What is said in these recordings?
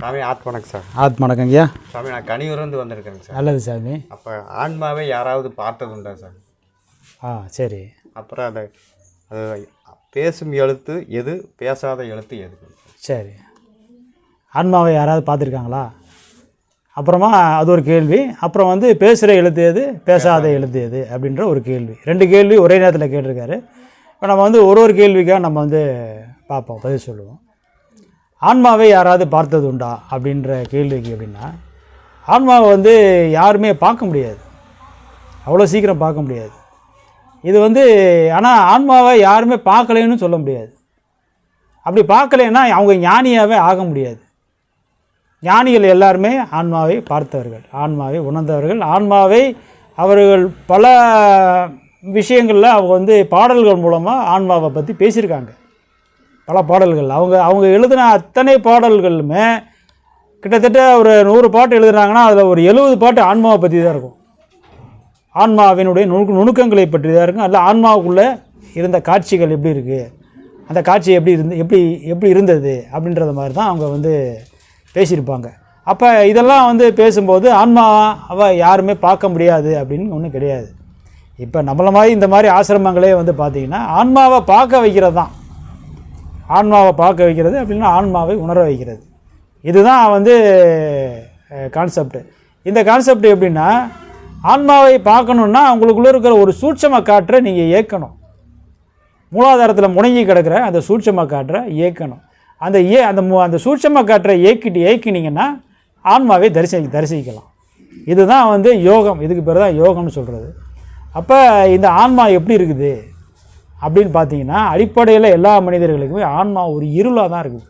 சாமி ஆத் வணக்கம் சார். ஆத் வணக்கங்கய்யா சாமி நான் கனியூர்லேருந்து வந்திருக்கேங்க சார். நல்லது சாமி. அப்போ ஆன்மாவை யாராவது பார்த்தது உண்டா சார்? ஆ சரி. அப்புறம் அதை அது பேசும் எழுத்து எது பேசாத எழுத்து எது? சரி. ஆன்மாவை யாராவது பார்த்துருக்காங்களா? அப்புறமா அது ஒரு கேள்வி. அப்புறம் வந்து பேசுகிற எழுத்து எது பேசாத எழுத்து எது அப்படின்ற ஒரு கேள்வி. ரெண்டு கேள்வி ஒரே நேரத்தில் கேட்டிருக்காரு. இப்போ நம்ம வந்து ஒரு ஒரு கேள்விக்காக நம்ம வந்து பார்ப்போம் பதில் சொல்லுவோம். ஆன்மாவை யாராவது பார்த்தது உண்டா அப்படின்ற கேள்விக்கு அப்படின்னா ஆன்மாவை வந்து யாருமே பார்க்க முடியாது. அவ்வளோ சீக்கிரம் பார்க்க முடியாது. இது வந்து ஆனால் ஆன்மாவை யாருமே பார்க்கலைன்னு சொல்ல முடியாது. அப்படி பார்க்கலைன்னா அவங்க ஞானியாகவே ஆக முடியாது. ஞானிகள் எல்லாருமே ஆன்மாவை பார்த்தவர்கள் ஆன்மாவை உணர்ந்தவர்கள். ஆன்மாவை அவர்கள் பல விஷயங்களில் அவங்க வந்து பாடல்கள் மூலமாக ஆன்மாவை பற்றி பேசியிருக்காங்க. பல பாடல்கள். அவங்க அவங்க எழுதின அத்தனை பாடல்களுமே கிட்டத்தட்ட ஒரு நூறு பாட்டு எழுதுனாங்கன்னா அதில் ஒரு எழுபது பாட்டு ஆன்மாவை பற்றி தான் இருக்கும். ஆன்மாவினுடைய நுணுக்கு நுணுக்கங்களை பற்றி தான் இருக்கும். அதில் ஆன்மாவுக்குள்ளே இருந்த காட்சிகள் எப்படி இருக்குது அந்த காட்சி எப்படி இருந்து எப்படி எப்படி இருந்தது? அப்படின்றத மாதிரி தான் அவங்க வந்து பேசியிருப்பாங்க. அப்போ இதெல்லாம் வந்து பேசும்போது ஆன்மா யாருமே பார்க்க முடியாது அப்படின்னு ஒன்றும் கிடையாது. இப்போ நம்மள மாதிரி இந்த மாதிரி ஆசிரமங்களே வந்து பார்த்திங்கன்னா ஆன்மாவை பார்க்க வைக்கிறது தான் ஆன்மாவை பார்க்க வைக்கிறது அப்படின்னா ஆன்மாவை உணர வைக்கிறது. இதுதான் வந்து கான்செப்ட் இந்த கான்செப்ட் எப்படின்னா ஆன்மாவை பார்க்கணுன்னா உங்களுக்குள்ளே இருக்கிற ஒரு சூட்சம காற்றை நீங்கள் இயக்கணும். மூலாதாரத்தில் முடங்கி கிடக்கிற அந்த சூட்சம காற்றை இயக்கணும். அந்த ஏ அந்த மு அந்த சூட்சம காற்றை இயக்கிட்டு இயக்கினீங்கன்னா ஆன்மாவை தரிசி தரிசிக்கலாம். இதுதான் வந்து யோகம். இதுக்கு பேர் தான் யோகம்னு சொல்கிறது அப்போ இந்த ஆன்மா எப்படி இருக்குது? அப்படின்னு பார்த்தீங்கன்னா அடிப்படையில் எல்லா மனிதர்களுக்குமே ஆன்மா ஒரு இருளாக தான் இருக்குது.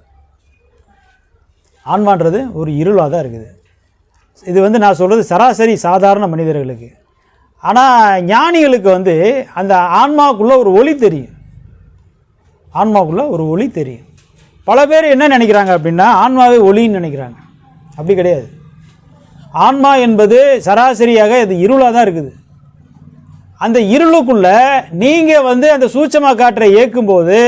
ஆன்மான்றது ஒரு இருளாக தான் இருக்குது. இது வந்து நான் சொல்கிறது சராசரி சாதாரண மனிதர்களுக்கு. ஆனால் ஞானிகளுக்கு வந்து அந்த ஆன்மாவுக்குள்ளே ஒரு ஒளி தெரியும். ஆன்மாவுக்குள்ளே ஒரு ஒளி தெரியும். பல பேர் என்ன நினைக்கிறாங்க அப்படின்னா ஆன்மாவே ஒளின்னு நினைக்கிறாங்க. அப்படி கிடையாது. ஆன்மா என்பது சராசரியாக இது இருளாக தான் இருக்குது. அந்த இருளுக்குள்ள நீங்கள் வந்து அந்த சூட்சமாக காற்றை இயக்கும்போது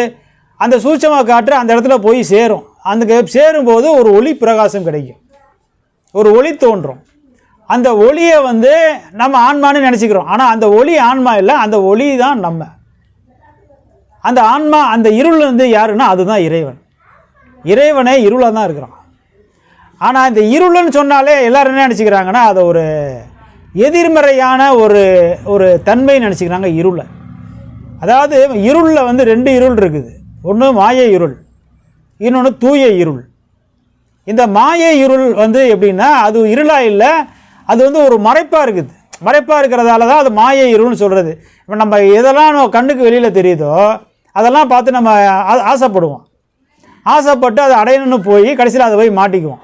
அந்த சூட்சமாக காற்று அந்த இடத்துல போய் சேரும். அந்த சேரும்போது ஒரு ஒளி பிரகாசம் கிடைக்கும். ஒரு ஒளி தோன்றும். அந்த ஒளியை வந்து நம்ம ஆன்மான்னு நினச்சிக்கிறோம். ஆனால் அந்த ஒளி ஆன்மா இல்லை அந்த ஒளி தான் நம்ம. அந்த ஆன்மா அந்த இருள் வந்து யாருன்னா அதுதான் இறைவன். இறைவனே இருளாக தான் இருக்கிறான். ஆனால் இந்த இருள்னு சொன்னாலே எல்லோரும் என்ன நினச்சிக்கிறாங்கன்னா அதை ஒரு எதிர்மறையான ஒரு ஒரு தன்மை நினச்சிக்கிறாங்க இருளை. அதாவது இருளில் வந்து ரெண்டு இருள் இருக்குது. ஒன்று மாய இருள் இன்னொன்று தூய இருள். இந்த மாய இருள் வந்து எப்படின்னா அது இருளாக இல்லை அது வந்து ஒரு மறைப்பாக இருக்குது. மறைப்பாக இருக்கிறதால தான் அது மாய இருள்னு சொல்கிறது இப்போ நம்ம எதெல்லாம் நம்ம கண்ணுக்கு வெளியில் தெரியுதோ அதெல்லாம் பார்த்து நம்ம ஆ- ஆசைப்படுவோம். ஆசைப்பட்டு அதை அடையணும்னு போய் கடைசியில் அதை போய் மாட்டிக்குவோம்.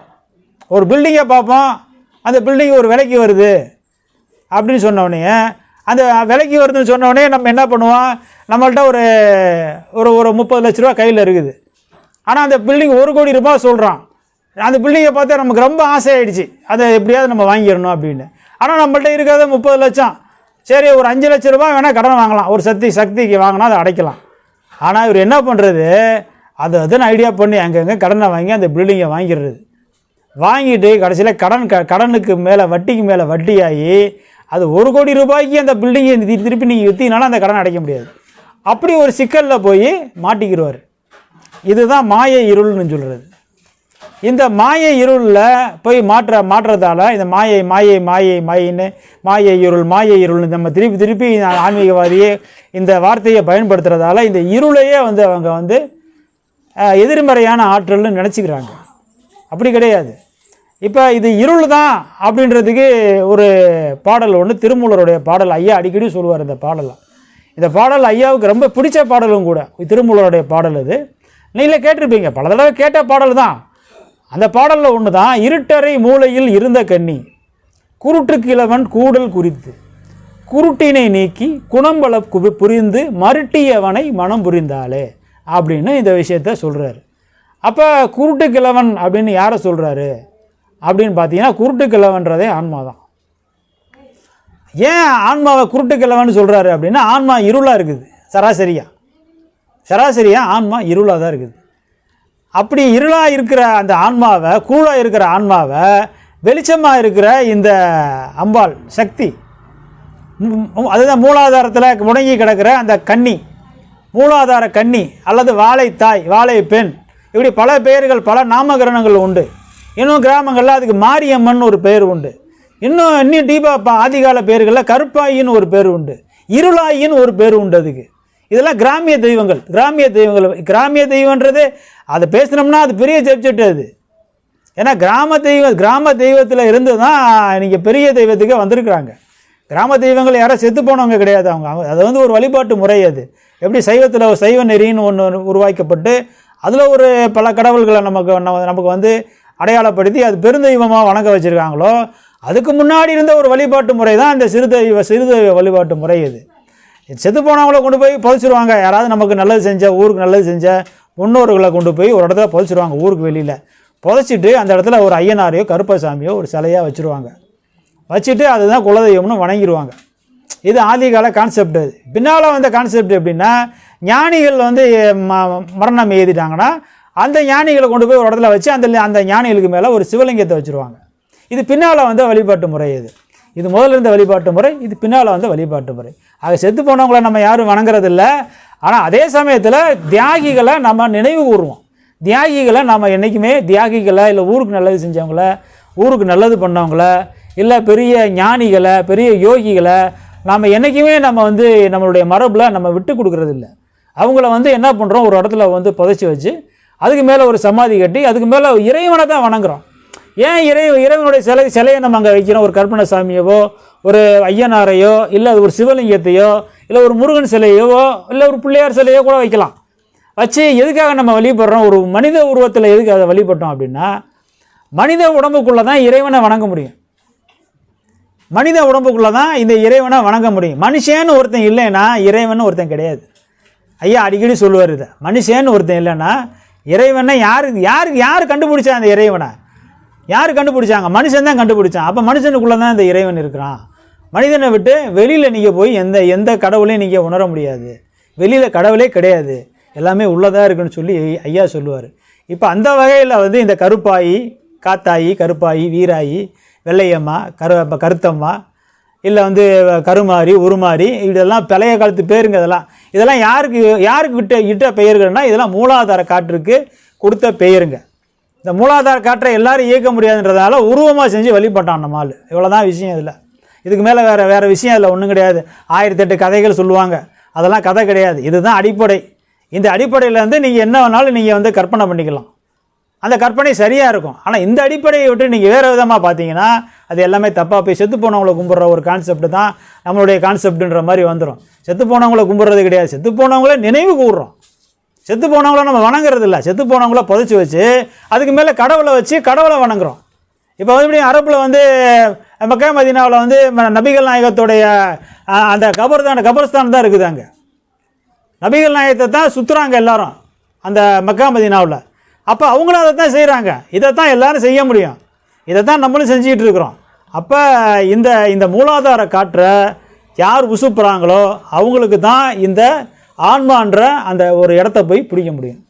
ஒரு பில்டிங்கை பார்ப்போம் அந்த பில்டிங் ஒரு விலைக்கு வருது. அப்படின்னு சொன்னோடனே அந்த விலைக்கு வருதுன்னு சொன்னோடனே நம்ம என்ன பண்ணுவோம்? நம்மள்ட்ட ஒரு ஒரு ஒரு முப்பது லட்ச ரூபா கையில் இருக்குது. ஆனால் அந்த பில்டிங் ஒரு கோடி ரூபாய் சொல்கிறான் அந்த பில்டிங்கை பார்த்தா நமக்கு ரொம்ப ஆசையாயிடுச்சு. அதை எப்படியாவது நம்ம வாங்கிடணும் அப்படின்னு. ஆனால் நம்மள்ட்ட இருக்கிறத முப்பது லட்சம். சரி ஒரு அஞ்சு லட்ச ரூபாய் வேணால் கடன் வாங்கலாம். ஒரு சக்தி சக்திக்கு வாங்கினா அதை அடைக்கலாம். ஆனால் இவர் என்ன பண்ணுறது அது அதுன்னு ஐடியா பண்ணி அங்கங்கே கடனை வாங்கி அந்த பில்டிங்கை வாங்கிடுறது. வாங்கிட்டு கடைசியில் கடன் க கடனுக்கு மேலே வட்டிக்கு மேலே வட்டியாகி அது ஒரு கோடி ரூபாய்க்கு அந்த பில்டிங்கை திருப்பி நீங்கள் விற்றீங்கனாலும் அந்த கடன் அடைக்க முடியாது. அப்படி ஒரு சிக்கலில் போய் மாட்டிக்கிடுவார். இதுதான் மாய இருள்னு சொல்கிறது இந்த மாய இருளில் போய் மாற்ற மாற்றுறதால இந்த மாயை மாயை மாயை மாயின்னு மாயை இருள் மாயை இருள் நம்ம திருப்பி திருப்பி ஆன்மீகவாதியே இந்த வார்த்தையை பயன்படுத்துறதால இந்த இருளையே வந்து அவங்க வந்து எதிர்மறையான ஆற்றல்னு நினச்சிக்கிறாங்க. அப்படி கிடையாது. இப்போ இது இருள் தான் அப்படின்றதுக்கு ஒரு பாடல் ஒன்று திருமூலருடைய பாடல். ஐயா அடிக்கடி சொல்லுவார் இந்த பாடலாம் இந்த பாடல் ஐயாவுக்கு ரொம்ப பிடிச்ச பாடலும் கூட. திருமூலருடைய பாடல் இது. நீங்களே கேட்டிருப்பீங்க. பல தடவை கேட்ட பாடல் தான். அந்த பாடலில் ஒன்று தான் இருட்டறை மூலையில் இருந்த கன்னி குருட்டுக்கு இளவன் கூடல் குறித்து. குருட்டினை நீக்கி குணம்பல குவி புரிந்து மருட்டியவனை மனம் புரிந்தாளே அப்படின்னு இந்த விஷயத்த சொல்கிறாரு அப்போ குருட்டு கிழவன் அப்படின்னு யாரை சொல்கிறாரு அப்படின்னு பார்த்தீங்கன்னா குருட்டு கிழவன்றதே ஆன்மா தான். ஏன் ஆன்மாவை குருட்டு கிழவன் சொல்கிறாரு அப்படின்னா ஆன்மா இருளாக இருக்குது சராசரியாக சராசரியாக ஆன்மா இருளாக தான் இருக்குது. அப்படி இருளாக இருக்கிற அந்த ஆன்மாவை கூழாக இருக்கிற ஆன்மாவை வெளிச்சமாக இருக்கிற இந்த அம்பாள் சக்தி அதுதான் மூலாதாரத்தில் முடங்கி கிடக்கிற அந்த கன்னி மூலாதார கன்னி அல்லது வாழைத்தாய் வாழை பெண் இப்படி பல பெயர்கள் பல நாமகரணங்கள் உண்டு. இன்னும் கிராமங்களில் அதுக்கு மாரியம்மன் ஒரு பெயர் உண்டு. இன்னும் இன்னும் டீபா ஆதிகால பேர்களில் கருப்பாயின்னு ஒரு பேர் உண்டு. இருளாயின்னு ஒரு பேர் உண்டு அதுக்கு. இதெல்லாம் கிராமிய தெய்வங்கள். கிராமிய தெய்வங்கள் கிராமிய தெய்வன்றது அதை பேசினோம்னா அது பெரிய சப்ஜெக்ட் அது. ஏன்னா கிராம தெய்வ கிராம தெய்வத்தில் இருந்து தான் நீங்கள் பெரிய தெய்வத்துக்கே வந்திருக்கிறாங்க. கிராம தெய்வங்கள் யாரும் செத்து போனவங்க கிடையாது அவங்க. அவங்க- அது வந்து ஒரு வழிபாட்டு முறை அது. எப்படி சைவத்தில் ஒரு சைவ நெறின்னு ஒன்று உருவாக்கப்பட்டு அதில் ஒரு பல கடவுள்களை நமக்கு நம்ம- நமக்கு வந்து அடையாளப்படுத்தி அது பெருந்தெய்வமாக வணங்க வச்சுருக்காங்களோ அதுக்கு முன்னாடி இருந்த ஒரு வழிபாட்டு முறை தான் இந்த சிறுதெய்வ சிறுதெய்வ வழிபாட்டு முறை இது. செத்து போனவங்கள கொண்டு போய் புதைச்சிருவாங்க யாராவது நமக்கு நல்லது செஞ்ச ஊருக்கு நல்லது செஞ்ச முன்னோர்களை கொண்டு போய் ஒரு இடத்துல புதைச்சிருவாங்க ஊருக்கு வெளியில். புதைச்சிட்டு அந்த இடத்துல ஒரு ஐயனாரையோ கருப்பசாமியோ ஒரு சிலையாக வச்சுருவாங்க. வச்சுட்டு அதுதான் குலதெய்வம்னு வணங்கிடுவாங்க இது ஆதிகால கான்செப்ட் அது பின்னால் வந்த கான்செப்ட் எப்படின்னா ஞானிகள் வந்து ம- மரணம் எழுதிட்டாங்கன்னா அந்த ஞானிகளை கொண்டு போய் ஒரு இடத்துல வச்சு அந்த அந்த ஞானிகளுக்கு மேலே ஒரு சிவலிங்கத்தை வச்சுருவாங்க. இது பின்னால் வந்த வழிபாட்டு முறை இது. இது முதல்ல இருந்த வழிபாட்டு முறை இது பின்னால் வந்த வழிபாட்டு முறை. ஆக செத்து போனவங்கள நம்ம யாரும் வணங்குறது இல்லை ஆனால் அதே சமயத்தில் தியாகிகளை நம்ம நினைவு கூறுவோம். தியாகிகளை நம்ம என்றைக்குமே தியாகிகளை இல்லை ஊருக்கு நல்லது செஞ்சவங்கள ஊருக்கு நல்லது பண்ணவங்கள இல்லை பெரிய ஞானிகளை பெரிய யோகிகளை நாம் என்றைக்குமே நம்ம வந்து நம்மளுடைய மரபில் நம்ம விட்டு கொடுக்குறதில்ல. அவங்கள வந்து என்ன பண்ணுறோம் ஒரு இடத்துல வந்து புதைச்சி வச்சு அதுக்கு மேலே ஒரு சமாதி கட்டி அதுக்கு மேலே இறைவனை தான் வணங்குறோம். ஏன் இறை இறைவனுடைய சிலை சிலையை நம்ம அங்கே வைக்கிறோம்? ஒரு கற்பனை சாமியவோ ஒரு ஐயனாரையோ இல்லை ஒரு சிவலிங்கத்தையோ இல்லை ஒரு முருகன் சிலையவோ இல்லை ஒரு பிள்ளையார் சிலையோ கூட வைக்கலாம். வச்சு எதுக்காக நம்ம வழிபடுறோம்? ஒரு மனித உருவத்தில் எதுக்கு அதை வழிபட்டோம் அப்படின்னா மனித உடம்புக்குள்ளே தான் இறைவனை வணங்க முடியும். மனித உடம்புக்குள்ளே தான் இந்த இறைவனை வணங்க முடியும். மனுஷன்னு ஒருத்தன் இல்லைன்னா இறைவன் ஒருத்தன் கிடையாது. ஐயா அடிக்கடி சொல்லுவார் இதை. மனுஷன்னு ஒருத்தன் இல்லைன்னா இறைவனை யாரு யாரு யார் கண்டுபிடிச்சா அந்த இறைவனை? யார் கண்டுபிடிச்சாங்க? மனுஷன் தான் கண்டுபிடிச்சான். அப்போ மனுஷனுக்குள்ளே தான் இந்த இறைவன் இருக்கிறான். மனிதனை விட்டு வெளியில் நீங்கள் போய் எந்த எந்த கடவுளையும் நீங்கள் உணர முடியாது. வெளியில் கடவுளே கிடையாது. எல்லாமே உள்ளதாக இருக்குன்னு சொல்லி ஐயா சொல்லுவார். இப்போ அந்த வகையில் வந்து இந்த கருப்பாயி காத்தாயி கருப்பாயி வீராயி வெள்ளையம்மா கரு கருத்தம்மா இல்லை வந்து கருமாரி உருமாரி இதெல்லாம் பழைய காலத்து பேருங்க இதெல்லாம் இதெல்லாம் யாருக்கு யாருக்கு விட்ட இட்ட பெயர்கள்னா இதெல்லாம் மூலாதார காற்றுக்கு கொடுத்த பெயருங்க. இந்த மூலாதார காற்றை எல்லாரும் இயக்க முடியாதுன்றதால உருவமாக செஞ்சு வழிபட்டான் நம்ம ஆள். இவ்வளோதான் விஷயம் இதில். இதுக்கு மேலே வேறு வேறு விஷயம் இதில் ஒன்றும் கிடையாது. ஆயிரத்தெட்டு கதைகள் சொல்லுவாங்க. அதெல்லாம் கதை கிடையாது. இதுதான் அடிப்படை. இந்த அடிப்படையிலேருந்து நீங்கள் என்ன வேணாலும் நீங்கள் வந்து கற்பனை பண்ணிக்கலாம். அந்த கற்பனை சரியாக இருக்கும். ஆனால் இந்த அடிப்படையை விட்டு நீங்கள் வேறு விதமாக பார்த்தீங்கன்னா அது எல்லாமே தப்பாக போய் செத்து போனவங்களை கும்பிட்ற ஒரு கான்செப்ட் தான் நம்மளுடைய கான்செப்டுன்ற மாதிரி வந்துடும் செத்து போனவங்களை கும்பிட்றது கிடையாது. செத்து போனவங்கள நினைவு கூடுறோம் செத்து போனவங்கள நம்ம வணங்குறது இல்லை. செத்து போனவங்கள புதைச்சி வச்சு அதுக்கு மேலே கடவுளை வச்சு கடவுளை வணங்குறோம். இப்போ வந்து அரப்பில் அரபில் வந்து மக்கா மதினாவில் வந்து ம- நபிகள் நாயகத்துடைய அந்த கபர் தான் கபர்ஸ்தான் தான் இருக்குது அங்கே. நபிகள் நாயகத்தை தான் சுற்றுறாங்க எல்லாரும். அந்த மக்கா மதினாவில் அப்போ அவங்களும் அதை தான் செய்கிறாங்க இதை தான் எல்லோரும் செய்ய முடியும். இதை தான் நம்மளும் செஞ்சுக்கிட்டு இருக்கிறோம். அப்போ இந்த இந்த மூலாதார காற்றை யார் உசுப்புறாங்களோ அவங்களுக்கு தான் இந்த ஆன்மான்ற அந்த ஒரு இடத்த போய் பிடிக்க முடியும்.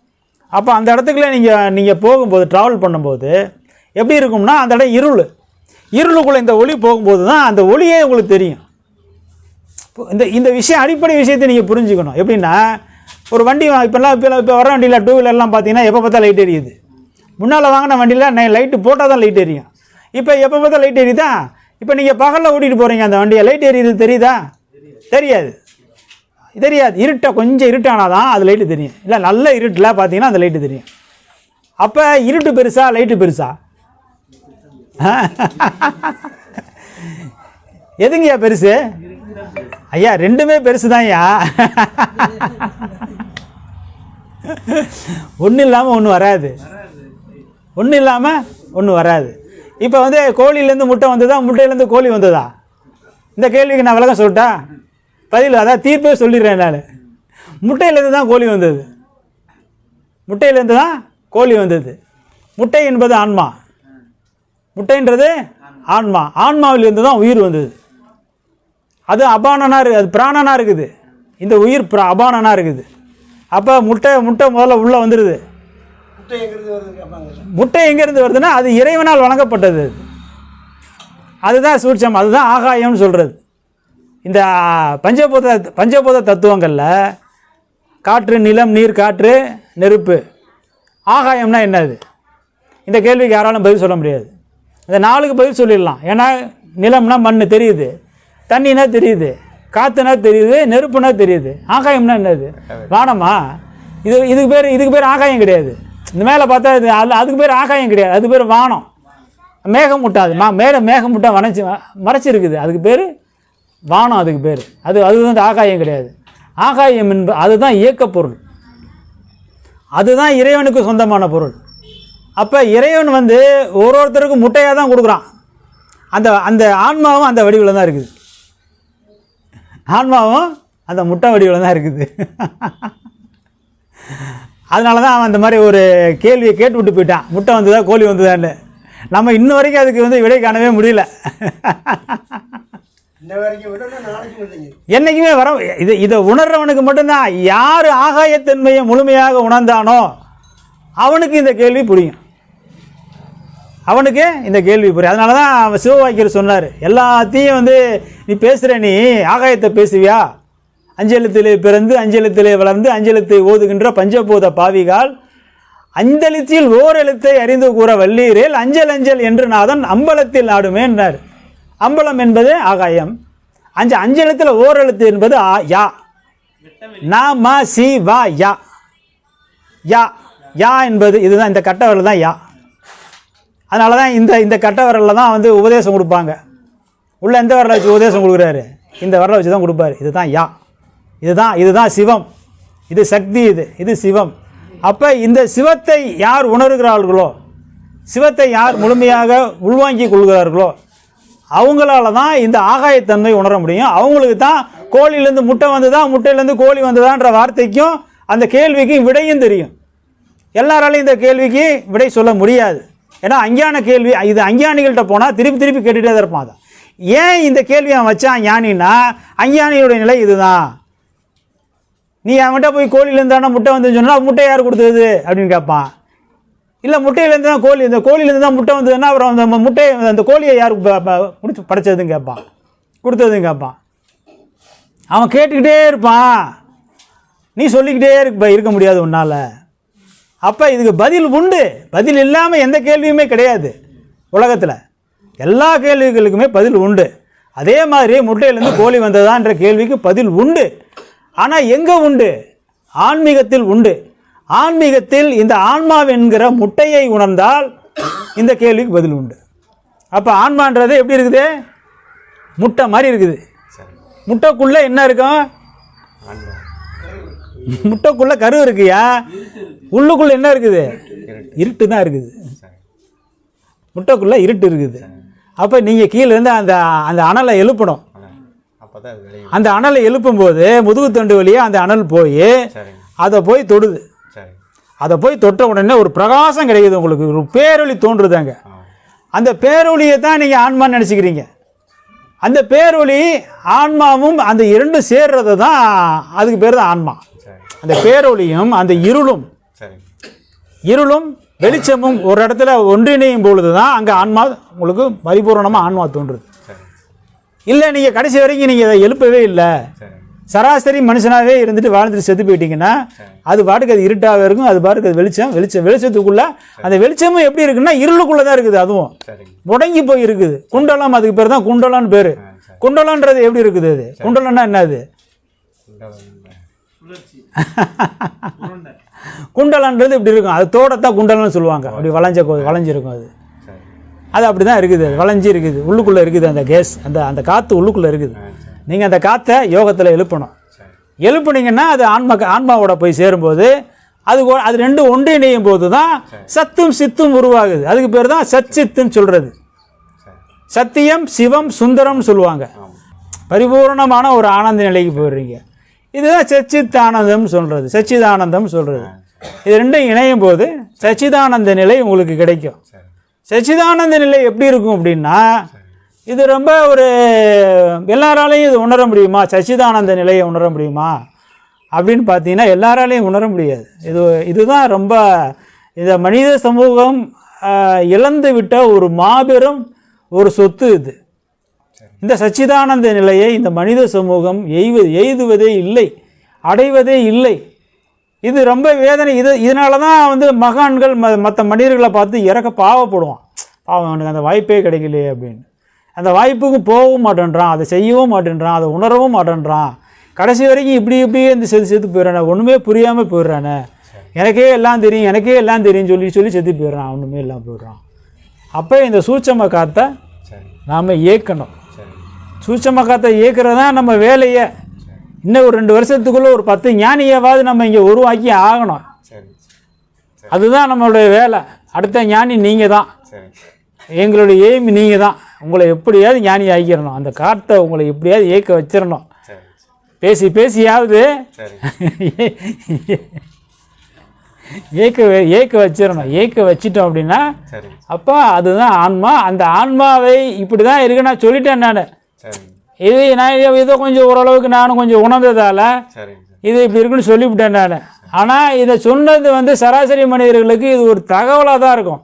அப்போ அந்த இடத்துக்குள்ள நீங்கள் நீங்கள் போகும்போது ட்ராவல் பண்ணும்போது எப்படி இருக்கும்னா அந்த இடம் இருள். இருளுக்குள்ளே இந்த ஒளி போகும்போது தான் அந்த ஒளியே உங்களுக்கு தெரியும். இப்போ இந்த இந்த விஷயம் அடிப்படை விஷயத்தை நீங்கள் புரிஞ்சுக்கணும். எப்படின்னா ஒரு வண்டி வா- இப்போல்லாம் இப்போ இப்போ வர வண்டியில் டூ வீலர்லாம் பார்த்தீங்கன்னா எப்போ பார்த்தா லைட் எரியுது. முன்னால் வாங்கின வண்டியில் நான் லைட்டு போட்டால் தான் லைட் எரியும். இப்போ எப்போ பார்த்தா லைட் எரியுதா? இப்போ நீங்கள் பகலில் ஓட்டிகிட்டு போகிறீங்க அந்த வண்டியை. லைட் எரியுது தெரியுதா? தெரியாது. தெரியாது. இருட்டை கொஞ்சம் இருட்டானால் தான் அது லைட்டு தெரியும். இல்லை நல்ல இருட்டில் பார்த்தீங்கன்னா அந்த லைட்டு தெரியும். அப்போ இருட்டு பெருசா லைட்டு பெருசா? எதுங்கய்யா பெருசு? ஐயா ரெண்டுமே பெருசு தான்யா ஒன்றும் இல்லாமல் ஒன்று வராது. ஒன்றும் இல்லாமல் ஒன்று வராது. இப்போ வந்து கோழியிலேருந்து முட்டை வந்ததா? முட்டையிலேருந்து கோழி வந்ததா? இந்த கேள்விக்கு நான் விளக்கம் சொல்லிட்டா? பதில் அதான் தீர்ப்பே சொல்லிடுறேன் நான். முட்டையிலேருந்து தான் கோழி வந்தது. முட்டையிலேருந்து தான் கோழி வந்தது. முட்டை என்பது ஆன்மா. முட்டைன்றது ஆன்மா. ஆன்மாவிலிருந்து தான் உயிர் வந்தது. அது அபானனா இருக்குது அது பிராணனா இருக்குது. இந்த உயிர் பிர அபானனா இருக்குது. அப்போ முட்டை முட்டை முதல்ல உள்ளே வந்துடுது முட்டை எங்கேருந்து வருதுன்னா அது இறைவனால் வழங்கப்பட்டது அது. அதுதான் சூட்சம் அதுதான் ஆகாயம்னு சொல்கிறது இந்த பஞ்சபூத பஞ்சபூத தத்துவங்களில் காற்று நிலம் நீர் காற்று நெருப்பு. ஆகாயம்னா என்னது? இந்த கேள்விக்கு யாராலும் பதில் சொல்ல முடியாது. இந்த நாளுக்கு பதில் சொல்லிடலாம். ஏன்னா நிலம்னா மண் தெரியுது. தண்ணினா தெரியுது காற்றுனா தெரியுது நெருப்புனா தெரியுது. ஆகாயம்னா என்னது? வானமா? இது இதுக்கு பேர் இதுக்கு பேர் ஆகாயம் கிடையாது. இந்த மேலே பார்த்தா இது அது அதுக்கு பேர் ஆகாயம் கிடையாது. அது பேர் வானம். மேகம் முட்டாது. மா மேலே மேகம் முட்டா வனச்சி மறைச்சிருக்குது. அதுக்கு பேர் வானம் அதுக்கு பேர். அது அது வந்து ஆகாயம் கிடையாது. ஆகாயம் என்பது அதுதான் இயக்கப் பொருள். அதுதான் இறைவனுக்கு சொந்தமான பொருள். அப்போ இறைவன் வந்து ஒரு ஒருத்தருக்கும் முட்டையாக தான் கொடுக்குறான். அந்த அந்த ஆன்மாவும் அந்த வடிவில் தான் இருக்குது. ஆன்மாவும் அந்த முட்டை வடிவில் தான் இருக்குது. அதனால தான் அவன் அந்த மாதிரி ஒரு கேள்வியை கேட்டு விட்டு போயிட்டான். முட்டை வந்ததா கோழி வந்ததான்னு. நம்ம இன்ன வரைக்கும் அதுக்கு வந்து விடை காணவே முடியல. என்றைக்குமே வர இது இதை உணர்றவனுக்கு மட்டும்தான். யார் ஆகாயத்தன்மையை முழுமையாக உணர்ந்தானோ அவனுக்கு இந்த கேள்வி புரியும். அவனுக்கு இந்த கேள்வி புரியும். அதனால தான் அவன் சிவவாக்கியர் சொன்னார் எல்லாத்தையும் வந்து நீ பேசுகிற நீ ஆகாயத்தை பேசுவியா? அஞ்சலத்திலே பிறந்து அஞ்செழுத்திலே வளர்ந்து அஞ்சலத்தை ஓதுகின்ற பஞ்சபூத பாவிகால் அஞ்சலித்தில் ஓர் எழுத்தை அறிந்து கூற வள்ளீரில் அஞ்சல் அஞ்சல் என்று நாதன் அம்பலத்தில் ஆடுமேன்னார் அம்பலம் என்பது ஆகாயம். அஞ்ச அஞ்செழுத்தில் ஓர் எழுத்து என்பது ஆ யா. நா மா சி வா யா. யா யா என்பது இதுதான் இந்த கட்டவரில் தான் யா. அதனால தான் இந்த இந்த கட்ட வரலில் தான் வந்து உபதேசம் கொடுப்பாங்க. உள்ள எந்த வரலை வச்சு உபதேசம் கொடுக்குறாரு? இந்த வரலை வச்சு தான் கொடுப்பாரு. இதுதான் யா. இதுதான் இதுதான் சிவம். இது சக்தி இது. இது சிவம். அப்போ இந்த சிவத்தை யார் உணர்கிறார்களோ சிவத்தை யார் முழுமையாக உள்வாங்கிக் கொள்கிறார்களோ அவங்களால தான் இந்த ஆகாயத்தன்மை உணர முடியும். அவங்களுக்கு தான் கோழியிலேருந்து முட்டை வந்ததா முட்டையிலேருந்து கோழி வந்ததான்ற வார்த்தைக்கும் அந்த கேள்விக்கும் விடையும் தெரியும். எல்லாராலையும் இந்த கேள்விக்கு விடை சொல்ல முடியாது. ஏன்னா அஞ்ஞான கேள்வி இது அஞ்ஞானிகள்கிட்ட போனால் திருப்பி திருப்பி கேட்டுகிட்டே தான் இருப்பான் அதை ஏன் இந்த கேள்வி அவன் வச்சான் ஞானின்னா அஞ்ஞானியுடைய நிலை இதுதான். நீ அவன்கிட்ட போய் கோழிலேருந்தானா முட்டை வந்து சொன்னால் முட்டை யார் கொடுத்தது? அப்படின்னு கேட்பான். இல்லை முட்டையிலேருந்து தான் கோழி இந்த கோழியிலேருந்து தான் முட்டை வந்ததுன்னா அப்புறம் அந்த முட்டை அந்த கோழியை யார் பிடிச்சி படைச்சதுன்னு கேட்பான். கொடுத்ததுன்னு கேட்பான். அவன் கேட்டுக்கிட்டே இருப்பான். நீ சொல்லிக்கிட்டே இருக்க இருக்க முடியாது உன்னால். அப்போ இதுக்கு பதில் உண்டு. பதில் இல்லாமல் எந்த கேள்வியுமே கிடையாது உலகத்தில். எல்லா கேள்விகளுக்குமே பதில் உண்டு. அதே மாதிரி முட்டையிலேருந்து கோழி வந்ததான்ற கேள்விக்கு பதில் உண்டு. ஆனால் எங்கே உண்டு? ஆன்மீகத்தில் உண்டு. ஆன்மீகத்தில் இந்த ஆன்மாவென்கிற முட்டையை உணர்ந்தால் இந்த கேள்விக்கு பதில் உண்டு. அப்போ ஆன்மான்றது எப்படி இருக்குது? முட்டை மாதிரி இருக்குது. முட்டைக்குள்ளே என்ன இருக்கும்? ஆன்மா. முட்டைக்குள்ளே கரு இருக்குயா? உள்ளுக்குள்ளே என்ன இருக்குது? இருட்டு தான் இருக்குது. முட்டைக்குள்ளே இருட்டு இருக்குது. அப்போ நீங்கள் கீழேருந்து அந்த அந்த அனலை எழுப்பணும். அந்த அனலை எழுப்பும்போது முதுகுத்தண்டு வழியாக அந்த அனல் போய் அதை போய் தொடுது. அதை போய் தொட்ட உடனே ஒரு பிரகாசம் கிடைக்குது உங்களுக்கு. ஒரு பேரொளி தோன்றுதாங்க. அந்த பேரொளியை தான் நீங்கள் ஆன்மான்னு நினச்சிக்கிறீங்க. அந்த பேரொளி ஆன்மாவும் அந்த இரண்டும் சேர்றது தான் அதுக்கு பேர் தான் ஆன்மா. அந்த பேரொளியும் அந்த இருளும் இருளும் வெளிச்சமும் ஒரு இடத்துல ஒன்றிணையும் பொழுது தான் அங்கே ஆன்மா உங்களுக்கு பரிபூரணமாக ஆன்மா தோன்றுது. இல்லை நீங்கள் கடைசி வரைக்கும் நீங்கள் இதை எழுப்பவே இல்லை. சரி. சராசரி மனுஷனாகவே இருந்துட்டு வாழ்ந்துட்டு செத்து போயிட்டீங்கன்னா அது பாட்டுக்கு அது இருட்டாகவே இருக்கும் அது பாட்டுக்கு அது வெளிச்சம் வெளிச்சம் வெளிச்சத்துக்குள்ள அந்த வெளிச்சமும் எப்படி இருக்குன்னா இருளுக்குள்ளே தான் இருக்குது அதுவும். முடங்கி போய் இருக்குது. குண்டலம் அதுக்கு பேர் தான் குண்டலம்னு பேர். குண்டலன்றது எப்படி இருக்குது அது? குண்டலம்னா என்னது குண்டலன்றது இப்படி இருக்கும். அது தோடத்தான் குண்டலம்னு சொல்லுவாங்க. அப்படி வளைஞ்ச கோ- வளைஞ்சிருக்கும் அது. அது அப்படி தான் இருக்குது. அது வளைஞ்சி இருக்குது. உள்ளுக்குள்ளே இருக்குது அந்த கேஸ். அந்த அந்த காற்று உள்ளுக்குள்ளே இருக்குது. நீங்கள் அந்த காற்றை யோகத்தில் எழுப்பணும். எழுப்புனீங்கன்னா அது ஆன்மா ஆன்மாவோட போய் சேரும்போது அது அது ரெண்டும் ஒன்றிணையும் போது தான் சத்தும் சித்தும் உருவாகுது. அதுக்கு பேர் தான் சச்சித்துன்னு சொல்கிறது சத்தியம் சிவம் சுந்தரம்னு சொல்லுவாங்க. பரிபூரணமான ஒரு ஆனந்த நிலைக்கு போயிடுறீங்க. இதுதான் சச்சித் ஆனந்தம் சொல்கிறது சச்சிதானந்தம் சொல்கிறது இது ரெண்டும் இணையும் போது சச்சிதானந்த நிலை உங்களுக்கு கிடைக்கும். சச்சிதானந்த நிலை எப்படி இருக்கும் அப்படின்னா இது ரொம்ப ஒரு எல்லாராலையும் இது உணர முடியுமா? சச்சிதானந்த நிலையை உணர முடியுமா? அப்படின்னு பார்த்தீங்கன்னா எல்லாராலையும் உணர முடியாது. இது இதுதான் ரொம்ப இந்த மனித சமூகம் இழந்து விட்ட ஒரு மாபெரும் ஒரு சொத்து இது. இந்த சச்சிதானந்த நிலையை இந்த மனித சமூகம் எய்வது எய்துவதே இல்லை அடைவதே இல்லை. இது ரொம்ப வேதனை. இது இதனால தான் வந்து மகான்கள் ம மற்ற மனிதர்களை பார்த்து இறக்க பாவப்படுவான். பாவம் அவனுக்கு அந்த வாய்ப்பே கிடைக்கலையே அப்படின்னு. அந்த வாய்ப்புக்கு போகவும் மாட்டேன்றான் அதை செய்யவும் மாட்டேன்றான் அதை உணரவும் மாட்டேன்றான். கடைசி வரைக்கும் இப்படி இப்படியே இந்த செத்து செத்து போயிடுறானே. ஒன்றுமே புரியாமல் போயிடுறானே. எனக்கே எல்லாம் தெரியும் எனக்கே எல்லாம் தெரியும் சொல்லி சொல்லி செத்து போயிடுறான். ஒன்றுமே இல்லாமல் போயிடுறான். அப்போ இந்த சூட்சம காத்தை நாம் இயக்கணும். சரி சூட்சம காத்தை இயக்கிறது தான் நம்ம வேலையை. இன்னும் ஒரு ரெண்டு வருஷத்துக்குள்ளே ஒரு பத்து ஞானியாவது நம்ம இங்கே உருவாக்கி ஆகணும். அதுதான் நம்மளுடைய வேலை. அடுத்த ஞானி நீங்கள் தான் எங்களுடைய எய்ம் நீங்கள் தான் உங்களை எப்படியாவது ஞானி ஆக்கிடணும் அந்த காற்றை உங்களை எப்படியாவது இயக்க வச்சிடணும் பேசி பேசியாவது ஏக்க வ- ஏக்க வச்சிடணும் ஏக்க வச்சிட்டோம் அப்படின்னா அப்போ அதுதான் ஆன்மா. அந்த ஆன்மாவை இப்படி தான் இருக்கு நான் சொல்லிட்டேன் நான். இது நான் இதை- கொஞ்சம் ஓரளவுக்கு நானும் கொஞ்சம் உணர்ந்ததால் இது இப்படி இருக்குன்னு சொல்லிவிட்டேன் நான். ஆனால் இதை சொன்னது வந்து சராசரி மனிதர்களுக்கு இது ஒரு தகவலாக தான் இருக்கும்.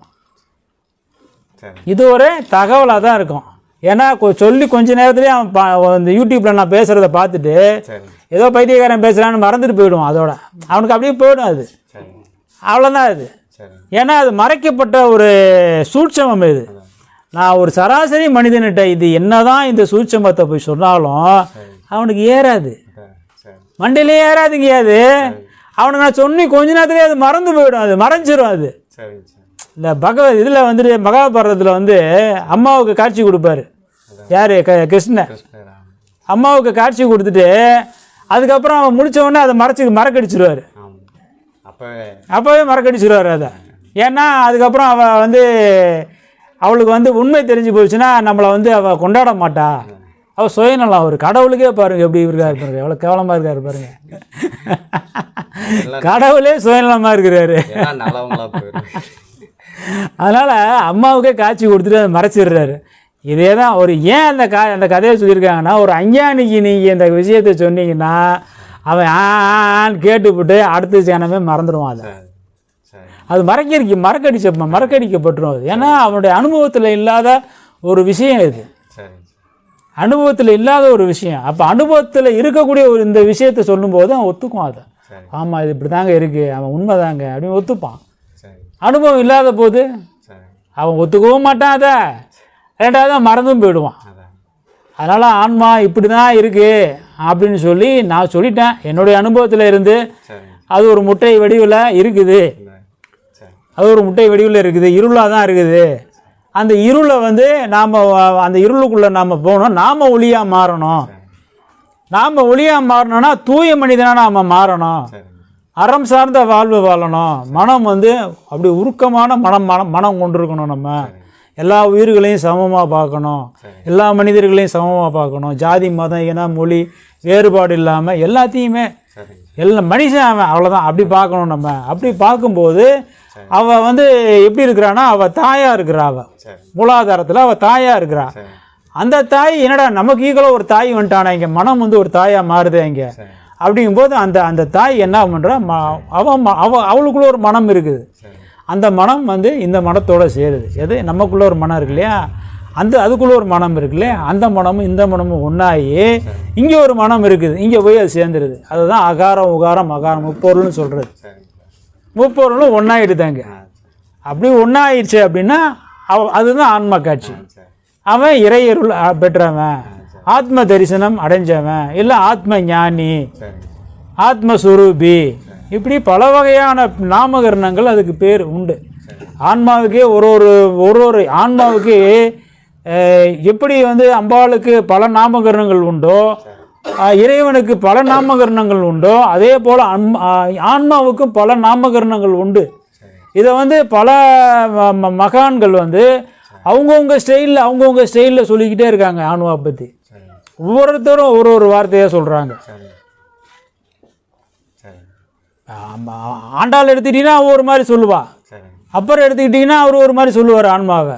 இது ஒரு தகவலாக தான் இருக்கும். ஏன்னா சொல்லி கொஞ்ச நேரத்துலேயே அவன் பா இந்த யூடியூப்பில் நான் பேசுகிறத பார்த்துட்டு ஏதோ பைத்தியக்காரன் பேசுகிறான்னு மறந்துட்டு போயிடுவான் அதோட. அவனுக்கு அப்படியே போயிடும் அது. அவ்வளோதான் அது. ஏன்னா அது மறைக்கப்பட்ட ஒரு சூட்சமம் இது. நான் ஒரு சராசரி மனிதன்கிட்ட இது என்னதான் இந்த சூட்சமத்தை போய் சொன்னாலும் அவனுக்கு ஏறாது. மண்டையிலே ஏறாதுங்க அது. அவனுக்கு நான் சொன்னி கொஞ்ச நேரத்துலேயே அது மறந்து போயிடும் அது மறைஞ்சிரும் அது. இந்த பகவத் இதில் வந்துட்டு மகாபாரதத்தில் வந்து அம்மாவுக்கு காட்சி கொடுப்பாரு. யார்? க கிருஷ்ணன். அம்மாவுக்கு காட்சி கொடுத்துட்டு அதுக்கப்புறம் அவன் முடிச்ச உடனே அதை மறைச்சி மறக்கடிச்சிருவார். அப்போவே அப்போவே மறக்கடிச்சிருவார் அதை. ஏன்னா அதுக்கப்புறம் அவள் வந்து அவளுக்கு வந்து உண்மை தெரிஞ்சு போச்சுன்னா நம்மளை வந்து அவள் கொண்டாட மாட்டா. அவள் சுயநலம் அவர் கடவுளுக்கே பாருங்க எப்படி இருக்காரு பாருங்க. எவ்வளோ கேவலமாக இருக்காரு பாருங்க. கடவுளே சுயநலமாக இருக்கிறாரு. அதனால் அம்மாவுக்கே காட்சி கொடுத்துட்டு அதை மறைச்சிடுறாரு. இதே தான் ஒரு ஏன் அந்த கா அந்த கதையை சொல்லியிருக்காங்கன்னா ஒரு அஞ்ஞானிக்கு நீங்கள் இந்த விஷயத்தை சொன்னீங்கன்னா அவன் ஆன்னு கேட்டுவிட்டு அடுத்த சேனமே மறந்துடுவான் அதை. அது மறக்கடிக்க மறக்கடிச்ச மறக்கடிக்கப்பட்டுரும். அது ஏன்னா அவனுடைய அனுபவத்தில் இல்லாத ஒரு விஷயம் இது. அனுபவத்தில் இல்லாத ஒரு விஷயம். அப்போ அனுபவத்தில் இருக்கக்கூடிய ஒரு இந்த விஷயத்தை சொல்லும்போது அவன் ஒத்துக்குவான் அதை. ஆமாம் இது இப்படி தாங்க இருக்குது அவன் உண்மைதாங்க அப்படின்னு ஒத்துப்பான். அனுபவம் இல்லாத போது அவன் ஒத்துக்கவும் மாட்டான் அதை. ரெண்டாவது மறந்தும் போயிடுவான். அதான். அதனால் ஆன்மா இப்படி தான் இருக்குது அப்படின்னு சொல்லி நான் சொல்லிட்டேன். என்னுடைய அனுபவத்தில் இருந்து அது ஒரு முட்டை வடிவில் இருக்குது. அது ஒரு முட்டை வடிவில் இருக்குது இருளாக தான் இருக்குது. அந்த இருளை வந்து நாம் அந்த இருளுக்குள்ளே நாம் போகணும். நாம் ஒளியாக மாறணும். நாம் ஒளியாக மாறணும்னா தூய மனிதனாக நாம் மாறணும். அறம் சார்ந்த வாழ்வு வாழணும். மனம் வந்து அப்படி உருக்கமான மனம் மனம் மனம் கொண்டிருக்கணும் நம்ம. எல்லா உயிர்களையும் சமமாக பார்க்கணும். எல்லா மனிதர்களையும் சமமாக பார்க்கணும். ஜாதி மதம் இன மொழி வேறுபாடு இல்லாமல் எல்லாத்தையுமே சரி எல்லா மனுஷன் அவன் அவ்வளோதான் அப்படி பார்க்கணும் நம்ம. அப்படி பார்க்கும்போது அவள் வந்து எப்படி இருக்கிறான்னா அவள் தாயாக இருக்கிறா அவள் மூலாதாரத்தில் அவள் தாயாக இருக்கிறா. அந்த தாய் என்னடா நமக்கு ஈக்குவலாக ஒரு தாய் வந்துட்டானா? இங்கே மனம் வந்து ஒரு தாயாக மாறுது இங்கே. அப்படிங்கும்போது அந்த அந்த தாய் என்ன பண்ணுறா ம அவன் அவ அவளுக்குள்ள ஒரு மனம் இருக்குது. அந்த மனம் வந்து இந்த மனத்தோட சேருது. எது? நமக்குள்ள ஒரு மனம் இருக்கு இல்லையா? அந்த அதுக்குள்ள ஒரு மனம் இருக்கு இல்லையா அந்த மனமும் இந்த மனமும் ஒன்றாகி இங்கே ஒரு மனம் இருக்குது. இங்கே போய் அது சேர்ந்துருது. அதுதான் அகாரம் உகாரம் அகாரம் முப்பொருள்னு சொல்கிறது முப்பொருளும் ஒன்றாயிடுதாங்க அப்படி ஒன்றாயிடுச்சு அப்படின்னா அவ அதுதான் ஆன்மா காட்சி. அவன் இறையருள் பெற்றவன். ஆத்ம தரிசனம் அடைஞ்சவன். இல்லை ஆத்ம ஞானி. ஆத்மஸ்வரூபி இப்படி பல வகையான நாமகரணங்கள் அதுக்கு பேர் உண்டு. ஆன்மாவுக்கே ஒரு ஒரு ஒரு ஒரு ஆன்மாவுக்கு எப்படி வந்து அம்பாளுக்கு பல நாமகரணங்கள் உண்டோ இறைவனுக்கு பல நாமகரணங்கள் உண்டோ அதே போல் அன் ஆன்மாவுக்கும் பல நாமகரணங்கள் உண்டு. இதை வந்து பல ம- ம- மகான்கள் வந்து அவங்கவுங்க ஸ்டைலில் அவங்கவுங்க ஸ்டைலில் சொல்லிக்கிட்டே இருக்காங்க ஆன்மாவை பற்றி ஒவ்வொருத்தரும் ஒரு ஒரு வார்த்தையாக சொல்கிறாங்க ஆமாம் ஆண்டாள் எடுத்துக்கிட்டிங்கன்னா ஒரு மாதிரி சொல்லுவா. அப்புறம் எடுத்துக்கிட்டிங்கன்னா அவர் ஒரு மாதிரி சொல்லுவார் ஆன்மாவை.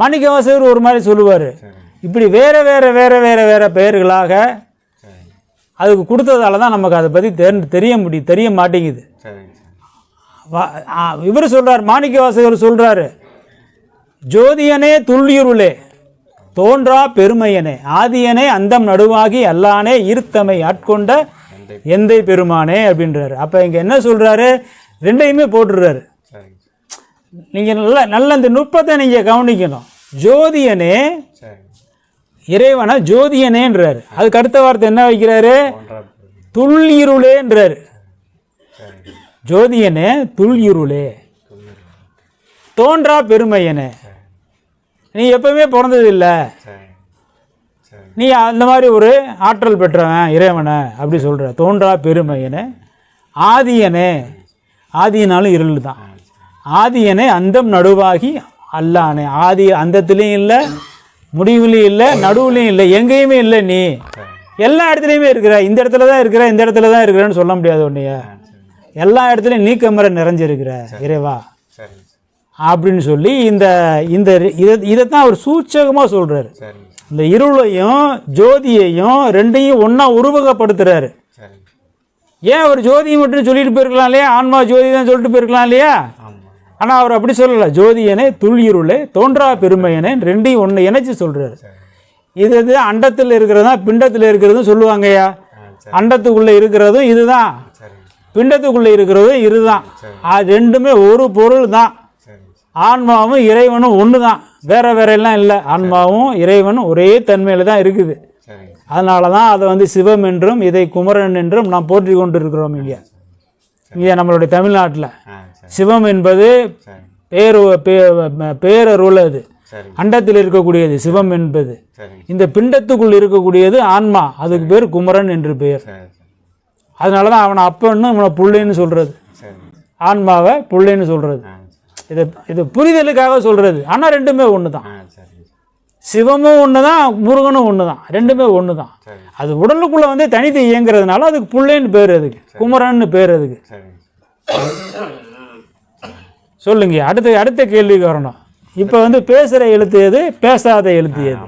மாணிக்கவாசகர் ஒரு மாதிரி சொல்லுவார். இப்படி வேற வேற வேற வேற வேற பெயர்களாக அதுக்கு கொடுத்ததால தான் நமக்கு அதை பற்றி தெரி தெரிய முடியும் தெரிய மாட்டேங்குது. இவர் சொல்றார் மாணிக்க வாசகர் சொல்றாரு ஜோதியனே துள்ளியுருளே தோன்றா பெருமையனே ஆதியனே அந்தம் நடுவாகி அல்லானே ஈர்த்தமை ஆட்கொண்ட எந்தை பெருமானே அப்படின்றாரு. அப்போ இங்கே என்ன சொல்றாரு? ரெண்டையுமே போட்டுடுறாரு. நீங்கள் நல்ல நல்ல இந்த நுட்பத்தை நீங்கள் கவனிக்கணும். ஜோதியனே இறைவனா இறைவனை ஜோதியனேன்றாரு. அதுக்கு அடுத்த வார்த்தை என்ன வைக்கிறாரு? துள் பெருமை. ஜோதியனே துள்ளிருளே. தோன்றா பெருமையனே. நீ எப்பவுமே பிறந்ததில்லை நீ அந்த மாதிரி ஒரு ஆற்றல் பெற்றவன் இறைவனை அப்படி சொல்கிற தோன்றா பெருமையனே. ஆதியனே. ஆதியனாலும் இருள் தான். ஆதியனே அந்தம் நடுவாகி அல்லானே. ஆதி அந்தத்துலேயும் இல்லை முடிவுலையும் இல்லை நடுவுலையும் இல்லை எங்கேயுமே இல்லை நீ. எல்லா இடத்துலையுமே இருக்கிற இந்த இடத்துல தான் இருக்கிற இந்த இடத்துல தான் இருக்கிறேன்னு சொல்ல முடியாது உன்னைய. எல்லா இடத்துலையும் நீக்கமர நிறைஞ்சிருக்கிற இறைவா. அப்படின்னு சொல்லி இந்த இந்த இதை இதைத்தான் அவர் சூச்சகமாக சொல்கிறாரு இந்த இருளையும் ஜோதியையும் ரெண்டையும் ஒன்றா உருவகப்படுத்துறாரு. சரிங்க ஏன் அவர் ஜோதியை மட்டும் சொல்லிட்டு போயிருக்கலாம் இல்லையா? ஆன்மா ஜோதி தான் சொல்லிட்டு போயிருக்கலாம் இல்லையா? ஆனால் அவர் அப்படி சொல்லலை. ஜோதியனே துள்ளிருளே தோன்றா பெருமையனே ரெண்டையும் ஒன்று இணைச்சு சொல்கிறாரு இது இது அண்டத்தில் இருக்கிறதா பிண்டத்தில் இருக்கிறதும் சொல்லுவாங்கய்யா. அண்டத்துக்குள்ளே இருக்கிறதும் இதுதான். பிண்டத்துக்குள்ளே இருக்கிறதும் இதுதான். அது ரெண்டுமே ஒரு பொருள் தான் ஆன்மாவும் இறைவனும் ஒன்று தான் வேற வேற எல்லாம் இல்லை. ஆன்மாவும் இறைவனும் ஒரே தன்மையில் தான் இருக்குது. அதனால தான் அதை வந்து சிவம் என்றும் இதை குமரன் என்றும் நாம் போற்றி கொண்டு இருக்கிறோம் இங்கே இங்கே நம்மளுடைய தமிழ்நாட்டில். சிவம் என்பது பேரு பேரருள் அது. அண்டத்தில் இருக்கக்கூடியது சிவம் என்பது. இந்த பிண்டத்துக்குள் இருக்கக்கூடியது ஆன்மா அதுக்கு பேர் குமரன் என்று பெயர். அதனால தான் அவனை அப்பன்னு அவனை புள்ளைன்னு சொல்கிறது ஆன்மாவை புள்ளைன்னு சொல்கிறது இது இது புரிதலுக்காக சொல்கிறது ஆனால் ரெண்டுமே ஒன்று தான் சிவமும் ஒன்று தான் முருகனும் ஒன்று தான் ரெண்டுமே ஒன்று தான் அது உடலுக்குள்ளே வந்து தனித்து இயங்குறதுனால அதுக்கு புள்ளைன்னு பேர் அதுக்கு குமரன்னு பேர் அதுக்கு. சொல்லுங்க. அடுத்த அடுத்த கேள்விக்கு வரணும். இப்போ வந்து பேசுகிற எழுத்து எது? பேசாத எழுத்து எது?